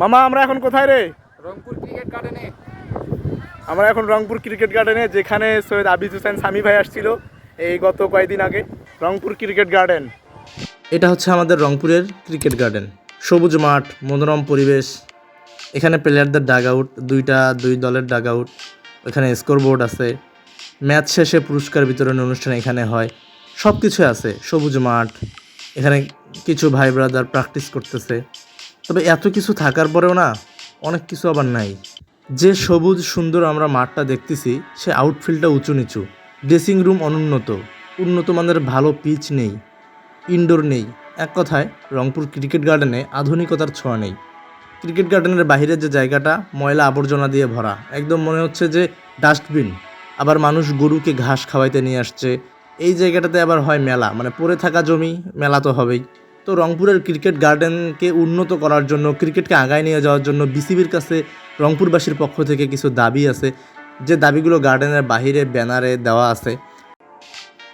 মামা আমরা এখন কোথায় রে? রংপুর ক্রিকেট গার্ডেনে। আমরা এখন রংপুর ক্রিকেট গার্ডেনে যেখানে সৈয়দ আবিদ হোসেন সামি ভাই আসছিল এই গত কয়েকদিন আগে। Rangpur cricket garden. এটা হচ্ছে আমাদের রংপুরের ক্রিকেট গার্ডেন। সবুজ মাঠ মনোরম পরিবেশ। এখানে প্লেয়ারদের ডাগ আউট দুইটা দুই দলের ডাগ আউট এখানে স্কোর বোর্ড আছে। ম্যাচ শেষে পুরস্কার বিতরণ অনুষ্ঠান এখানে হয়। সব কিছু আছে সবুজ মাঠ। এখানে কিছু ভাই ব্রাদার প্র্যাকটিস করতেছে। তবে এত কিছু থাকার পরেও না অনেক কিছু আবার নাই। যে সবুজ সুন্দর আমরা মাঠটা দেখতেছি, সে আউটফিল্ডটা উঁচু নিচু। ড্রেসিং রুম অনুন্নত, উন্নত মানের ভালো পিচ নেই ইনডোর নেই। এক কথায়, রংপুর ক্রিকেট গার্ডেনে আধুনিকতার ছোঁয়া নেই। ক্রিকেট গার্ডেনের বাইরে যে জায়গাটা ময়লা আবর্জনা দিয়ে ভরা, একদম মনে হচ্ছে যে ডাস্টবিন আবার মানুষ গরুকে ঘাস খাওয়াইতে নিয়ে আসছে। এই জায়গাটাতে আবার হয় মেলা মানে পড়ে থাকা জমি, মেলা তো হবেই। তো রংপুরের ক্রিকেট গার্ডেনকে উন্নত করার জন্য, ক্রিকেটকে আগায় নিয়ে যাওয়ার জন্য বিসিবির কাছে রংপুরবাসীর পক্ষ থেকে কিছু দাবি আছে। যে দাবিগুলো গার্ডেনের বাহিরে ব্যানারে দেওয়া আছে।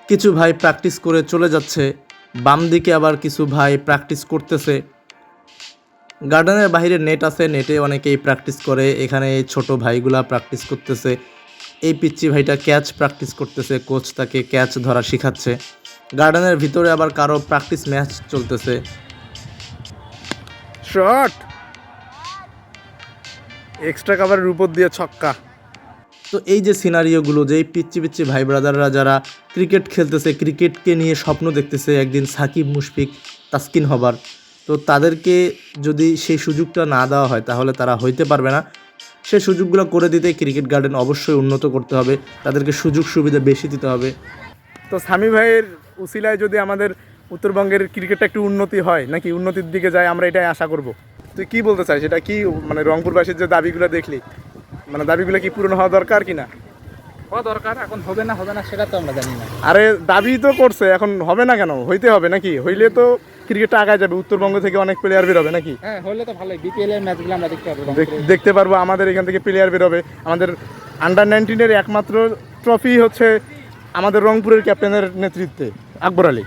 কিছু ভাই প্র্যাকটিস করে চলে যাচ্ছে। বাম দিকে আবার কিছু ভাই প্র্যাকটিস করতেছে। গার্ডেনের বাইরে নেট আছে, নেটে অনেকেই প্র্যাকটিস করে। এখানে ছোট ভাইগুলা প্র্যাকটিস করতেছে। এই পিচ্চি ভাইটা ক্যাচ প্র্যাকটিস করতেছে কোচ তাকে ক্যাচ ধরা শিখাচ্ছে। গার্ডেনের ভিতরে আবার কারও প্র্যাকটিস ম্যাচ চলতেছে। শট! এক্সট্রা কাভারের উপর দিয়ে ছক্কা। তো এই যে সিনারিওগুলো যে এই পিচ্ছি পিচ্ছি ভাই ব্রাদাররা যারা ক্রিকেট খেলতেছে ক্রিকেটকে নিয়ে স্বপ্ন দেখতেছে একদিন সাকিব মুশফিক তাসকিন হবার। তো তাদেরকে যদি সেই সুযোগটা না দেওয়া হয় তাহলে তারা হইতে পারবে না। সেই সুযোগগুলো করে দিতে ক্রিকেট গার্ডেন অবশ্যই উন্নত করতে হবে। তাদেরকে সুযোগ সুবিধা বেশি দিতে হবে। তো স্বামী ভাইয়ের উসিলায় যদি আমাদের উত্তরবঙ্গের ক্রিকেটটা একটু উন্নতি হয় নাকি উন্নতির দিকে যায় আমরা এটাই আশা করব? তুই কি বলতে চাই সেটা কি মানে রংপুরবাসীর যে দাবিগুলো দেখলি মানে দাবিগুলো কি পূরণ হওয়া দরকার কি না হওয়া দরকার এখন হবে না হবে না সেটা তো আমরা জানি না। আরে দাবি তো করছে এখন হবে না কেন? হইতে হবে নাকি? হইলে তো ক্রিকেটটা আগায় যাবে। উত্তরবঙ্গ থেকে অনেক প্লেয়ার বেরোবে নাকি? হ্যাঁ হলে তো ভালোই। বিপিএল এর ম্যাচগুলো আমরা দেখতে পাবো দেখতে পারব আমাদের এখান থেকে প্লেয়ার বেরোবে। আমাদের আন্ডার নাইনটিনের একমাত্র ট্রফি হচ্ছে আমাদের রংপুরের ক্যাপ্টেনের নেতৃত্বে আকবর আলী।